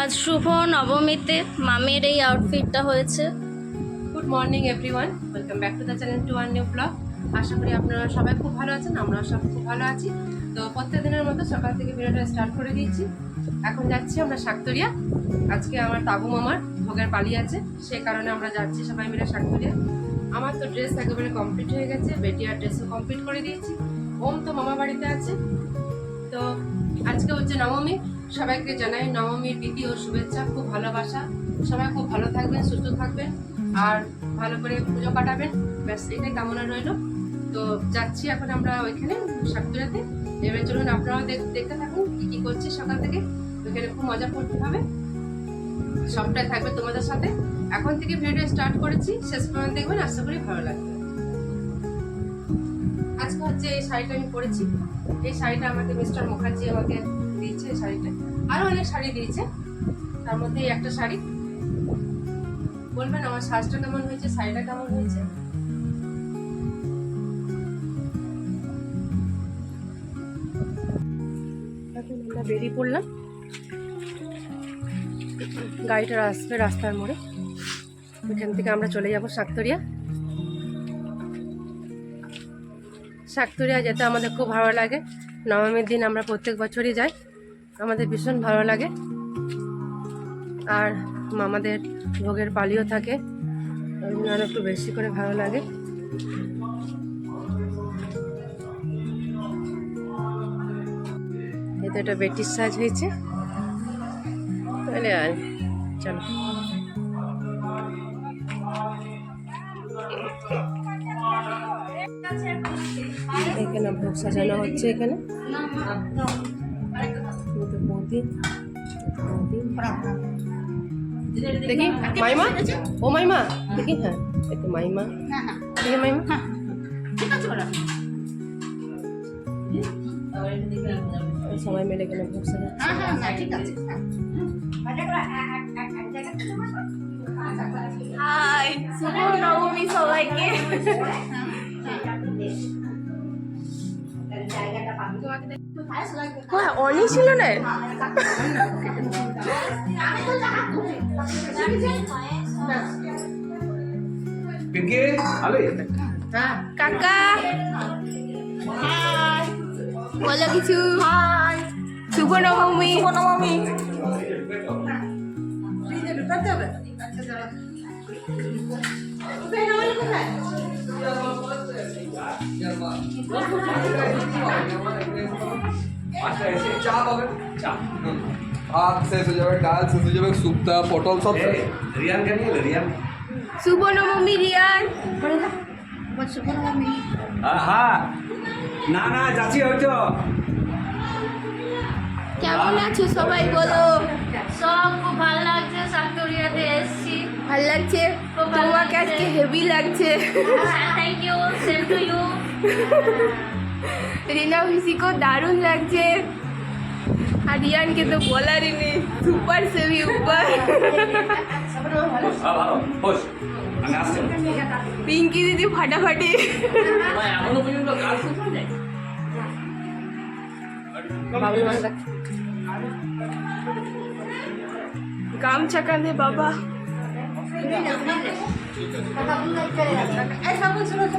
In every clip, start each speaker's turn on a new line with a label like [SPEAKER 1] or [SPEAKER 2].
[SPEAKER 1] আজ শুভ নবমীতে মামের এই আউটফিটটা হয়েছে।
[SPEAKER 2] Good morning everyone welcome back to the channel to one new blog আশা করি আপনারা সবাই খুব ভালো আছেন আমরা সব খুব ভালো আছি। তো প্রত্যেক দিনের মতো সকাল থেকে ভিডিওটা স্টার্ট করে দিয়েছি। এখন যাচ্ছি আমরা শাকতরিয়া আজকে আমার তাবু মামার ভোগের পালি আছে, সে কারণে আমরা যাচ্ছি সবাই মিলে শাকতরিয়া আমার তো ড্রেস একেবারে কমপ্লিট হয়ে গেছে, বেটিয়ার ড্রেসও কমপ্লিট করে দিয়েছি। ওম তো মামা বাড়িতে আছে। তো আজকে হচ্ছে নবমী। সবাইকে জানাই নবমীর প্রীতি ও শুভেচ্ছা, খুব ভালোবাসা। সবাই খুব ভালো থাকবেন, সুস্থ থাকবেন, আর ভালো করে পুজো কাটাবেন। ব্যাস, এটাই কামনা রইল। তো যাচ্ছি এখন আমরা ওইখানে সাতপুরাতে এবার চলুন, আপনারাও দেখতে থাকুন কি কি করছি সকাল থেকে। ওইখানে খুব মজা করতে হবে। সবটাই থাকবে তোমাদের সাথে। এখন থেকে ভিডিও স্টার্ট করেছি, শেষ পর্যন্ত দেখবেন। আশা করি ভালো লাগবে। আজকে হচ্ছে এই শাড়িটা আমি পরেছি। এই শাড়িটা আমাকে মিস্টার মুখার্জি আমাকে দিয়েছে এই শাড়িটা। আরও অনেক শাড়ি দিয়েছে। তার মধ্যে এই একটা শাড়ি। বলবেন, আমার সাজটা কেমন হয়েছে? শাড়িটা কেমন হয়েছে? আমরা বেরিয়ে পড়লাম। গাড়িটা আসবে রাস্তার মোড়ে। ওইখান থেকে আমরা চলে যাব শাকতরিয়া শাকতরিয়া যেতে আমাদের খুব ভালো লাগে। নবমীর দিন আমরা প্রত্যেক বছরই যাই। আমাদের ভীষণ ভালো লাগে। আর মামাদের ভোগের পালিও থাকে। ওই জন্য একটু বেশি করে ভালো লাগে। একটা বেটির সাজ হয়েছে। তাহলে আর চলো। ভোগ সাজানো হচ্ছে এখানে। দেখি, মাইমা? ও মাইমা? দেখি হ্যাঁ এই তো মাইমা। দেখি, মাইমা। সবাই মিলে এখানে ভোগ সাজাচ্ছে।
[SPEAKER 1] হাই, শুভ সবাইকে।
[SPEAKER 2] হ্যাঁ অনি ছিল না? হ্যাঁ।
[SPEAKER 1] কাকা? বলো কিছু। শুভ নবমী শুভ নবমী
[SPEAKER 3] এসে চা পাবে? চা। ভাত শেষ হয়ে যাবে ডাল শেষ হয়ে যাবে শুক্তা পটল সব।
[SPEAKER 4] রিয়ানকে নিয়ে এলে রিয়ান।
[SPEAKER 1] শুভ নবমী রিয়ান
[SPEAKER 4] হ্যাঁ না না যাচ্ছি হয়তো
[SPEAKER 1] কেমন আছো সবাই বলো? সব খুব ভালো লাগছে সাক্টোরিয়াতে এসেছি। ভালো লাগছে? তোমাকে আজকে হেভি লাগছে। Thank you same to you Rina ভিসিকো দারুণ লাগছে। আর রিয়ানকে তো বলারই নেই। সুপার সেভি উপর
[SPEAKER 4] হ্যাঁ ভালো। বস আমি আসছি।
[SPEAKER 1] পিঙ্কি দিদি ফাটাফাটি।
[SPEAKER 2] বাবলু মামা দেখ
[SPEAKER 1] গামছা কাঁধে বাবা।
[SPEAKER 2] তো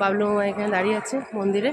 [SPEAKER 2] বাবলু মা এখানে দাঁড়িয়ে আছে মন্দিরে।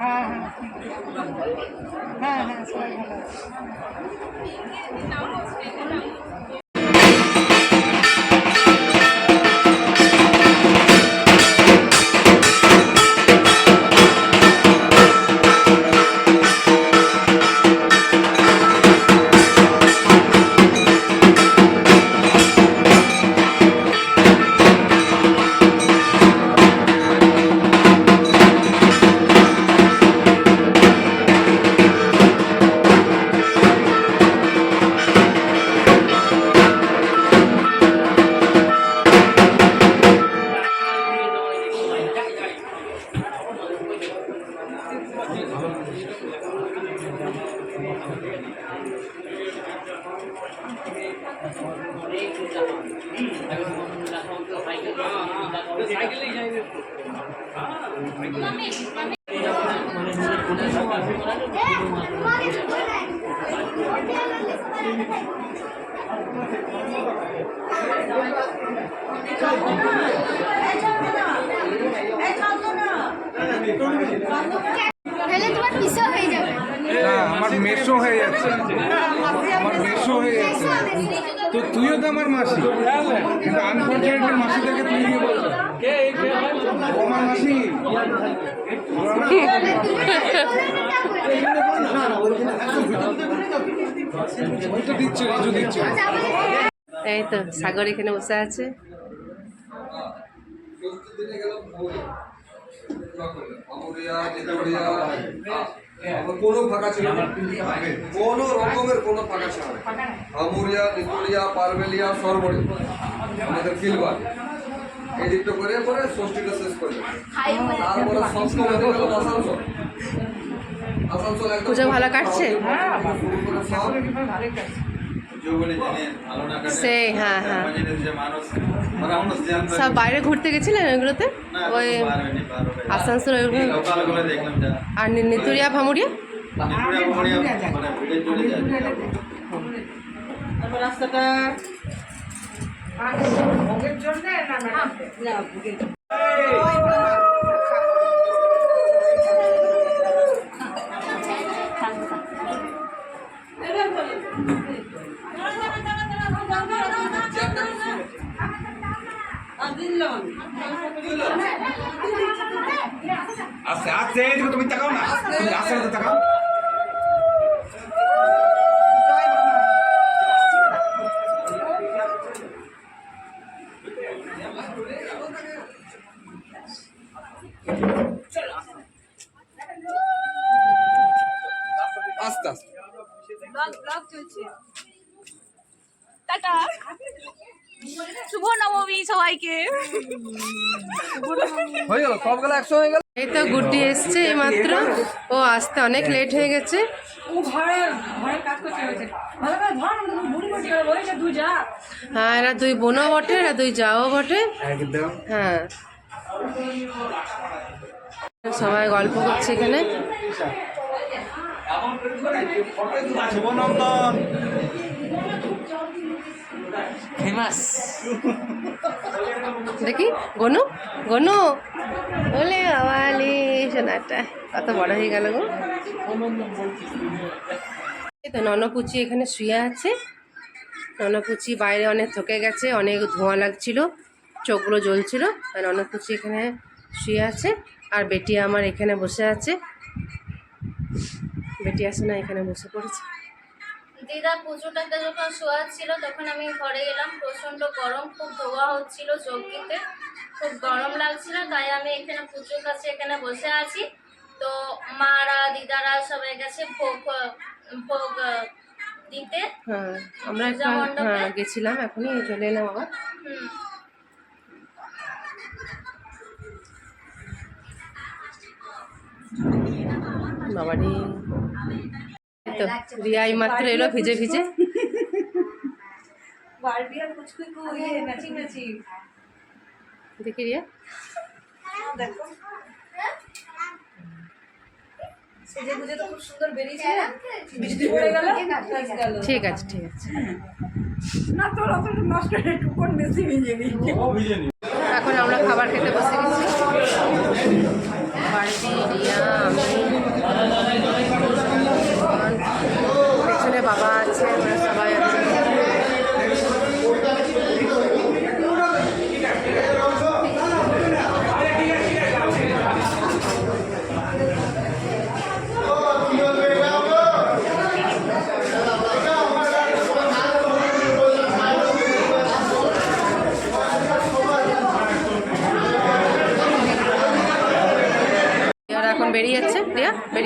[SPEAKER 2] হ্যাঁ হ্যাঁ হ্যাঁ হ্যাঁ সবাই ভালো আছে।
[SPEAKER 1] তাহলে তোমার পিসা হয়ে যাবে
[SPEAKER 5] না আমার মেশো হয়ে যাচ্ছে আমার মেশো হয়ে যাচ্ছে তো তুইও তো আমার মাসি। কিন্তু আনফর্চুনেটলি মাসিদেরকে তুই দিয়ে বলতো ও আমার মাসি। ওই তো দিচ্ছে রিজু দিচ্ছে।
[SPEAKER 2] এই তো সাগর এখানে বসে আছে।
[SPEAKER 3] আমার কোনো ফাঁকা ছিল না। কোনো রকমের কোনো ফাঁকা ছিল না। আমুরিয়া নিতুলিয়া পারবেলিয়া সরবড়ি আমাদের ফিলবার এই দিকটা করে পরে ষষ্ঠীটা শেষ করে তারপরে হয়ে গেল আসানসোল। আসানসোল একদম
[SPEAKER 2] ভালো কাটছে? সেই, হ্যাঁ, হ্যাঁ।
[SPEAKER 6] মানে
[SPEAKER 2] সব বাইরে ঘুরতে গেছিলেন ওইগুলোতে? ওই আসানসোল ওইগুলো?
[SPEAKER 6] লোকালগুলো দেখলাম যা।
[SPEAKER 2] আর নিতুরিয়া ভামুরিয়া?
[SPEAKER 6] নিপুড়িয়া মুড়িয়া মানে
[SPEAKER 5] তুমি তাকাও না। তুমি আস্তে আস্তে তাকাও।
[SPEAKER 3] আস্তে আস্তে।
[SPEAKER 1] টাটা। শুভ নবমী সবাইকে।
[SPEAKER 3] হয়ে গেল সবগুলো একশো হয়ে গেল?
[SPEAKER 2] এই তো গুড্ডি এসছে এই মাত্র ও আসতে অনেক লেট হয়ে গেছে। হ্যাঁ এরা দুই বোনও বটে এরা দুই যাও বটে। হ্যাঁ। সবাই গল্প করছে এখানে।
[SPEAKER 4] শুভনন্দন
[SPEAKER 2] দেখি, গনু গনু। বলে বাবালি সোনাটা কত বড় হয়ে গেল গো। তো ননপুচি এখানে শুয়ে আছে। ননপুচি বাইরে অনেক থকে গেছে, অনেক ধোঁয়া লাগছিল, চোখগুলো জ্বলছিল। আর ননপুচি এখানে শুয়ে আছে, আর বেটি আমার এখানে বসে আছে। বেটি আছে না, এখানে বসে পড়েছে।
[SPEAKER 1] দিদা পুজোটাতে যখন শোয়া ছিল তখন আমি ঘরে এলাম। প্রচণ্ড গরম খুব ধোয়া হচ্ছিল দিতে খুব গরম লাগছিল তাই আমি এখানে পুজোর কাছে এখানে বসে আছি। তো মারা দিদারা সবাই গেছে ভোগ ভোগ দিতে।
[SPEAKER 2] হ্যাঁ, আমরা হ্যাঁ, গেছিলাম এখনই চলে এলাম আবার।
[SPEAKER 1] হুম।
[SPEAKER 2] তো রিয়া এই মাত্র এলো ভিজে ভিজে। দেখি রিয়া।
[SPEAKER 7] দেখো। সেজে গুজে তো খুব সুন্দর বেরিয়েছে। বৃষ্টি পড়ে গেল গেল।
[SPEAKER 2] ঠিক আছে ঠিক আছে। এখন আমরা খাবার খেতে বসে গেছি। বাড়িতে রিয়া আমি আমার পেছনে বাবা আছে আমরা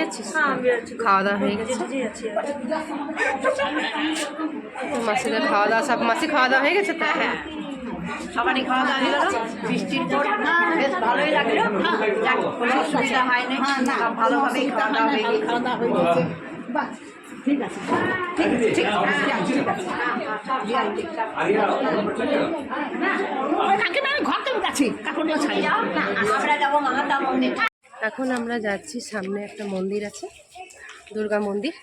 [SPEAKER 2] যাচ্ছিস খাওয়া দাওয়া হয়ে গেছে? তো মাসিদের খাওয়া দাওয়া সব মাসি খাওয়া দাওয়া হয়ে গেছে তো? হ্যাঁ
[SPEAKER 8] সবারই খাওয়া দাওয়া হয়ে গেল। বৃষ্টির পর বেশ ভালোই লাগল। কোনো অসুবিধা হয়নি। সব ভালোভাবেই খাওয়া দাওয়া হয়ে গেছে। খাওয়া দাওয়া হয়ে গেছে। ঠিক আছে। ঠিক আছে ঠিক আছে কাকিমা ঘর তুমি কাছে কাকুর ছাড়ি। আমরা যাব মাহাতা মন্দির।
[SPEAKER 2] এখন আমরা যাচ্ছি, সামনে একটা মন্দির আছে, দুর্গা মন্দির।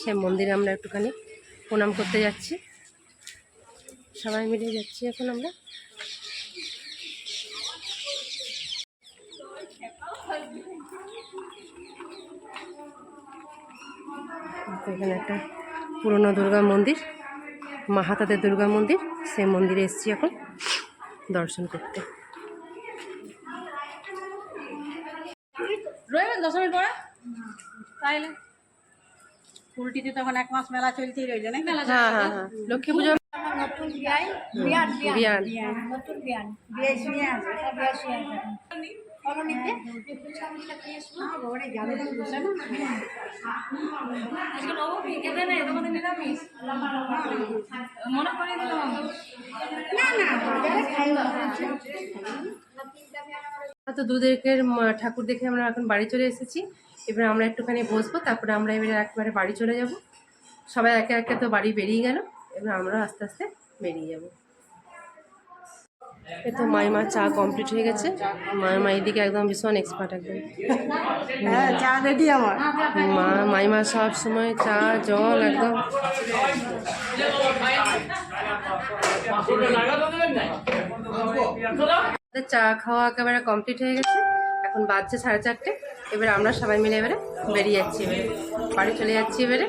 [SPEAKER 2] সে মন্দিরে আমরা একটুখানি প্রণাম করতে যাচ্ছি। সবাই মিলে যাচ্ছি এখন আমরা। এখানে একটা পুরনো দুর্গা মন্দির মাহাতাদের দুর্গা মন্দির। সেই মন্দিরে এসেছি এখন দর্শন করতে।
[SPEAKER 8] রইবেন দশ মিনিট পরে? তাইলে। উল্টিতে তখন এক মাস মেলা চলতেই রইলে নাকি?
[SPEAKER 2] হ্যাঁ হ্যাঁ হ্যাঁ। লক্ষ্মী পুজো
[SPEAKER 7] নতুন বিয়াই বিয়ান
[SPEAKER 2] বিয়ান।
[SPEAKER 7] বিয়ান। নিয়ে না ওরে যাবে না বুঝে না?
[SPEAKER 1] আজকে নবমী কেটে নেই? তোমাদের নিরামিষ? মনে দিলাম
[SPEAKER 7] না না খাইও
[SPEAKER 2] তো দুদেরকের ঠাকুর দেখে আমরা এখন বাড়ি চলে এসেছি। এবার আমরা একটুখানি বসবো তারপরে আমরা এবারে একবারে বাড়ি চলে যাব। সবাই একে একে তো বাড়ি বেরিয়ে গেল এবার আমরা আস্তে আস্তে বেরিয়ে যাব। এ তো মাইমা চা কমপ্লিট হয়ে গেছে। মাইমা এদিকে একদম ভীষণ এক্সপার্ট একদম।
[SPEAKER 8] হ্যাঁ চা রেডি আমার।
[SPEAKER 2] মা মাইমা সব সময় চা জল একদম। চা খাওয়া একেবারে কমপ্লিট হয়ে গেছে। এখন বাজছে সাড়ে চারটে। এবারে আমরা সবাই মিলে এবারে বেরিয়ে যাচ্ছি এবারে। বাড়ি চলে যাচ্ছি এবারে।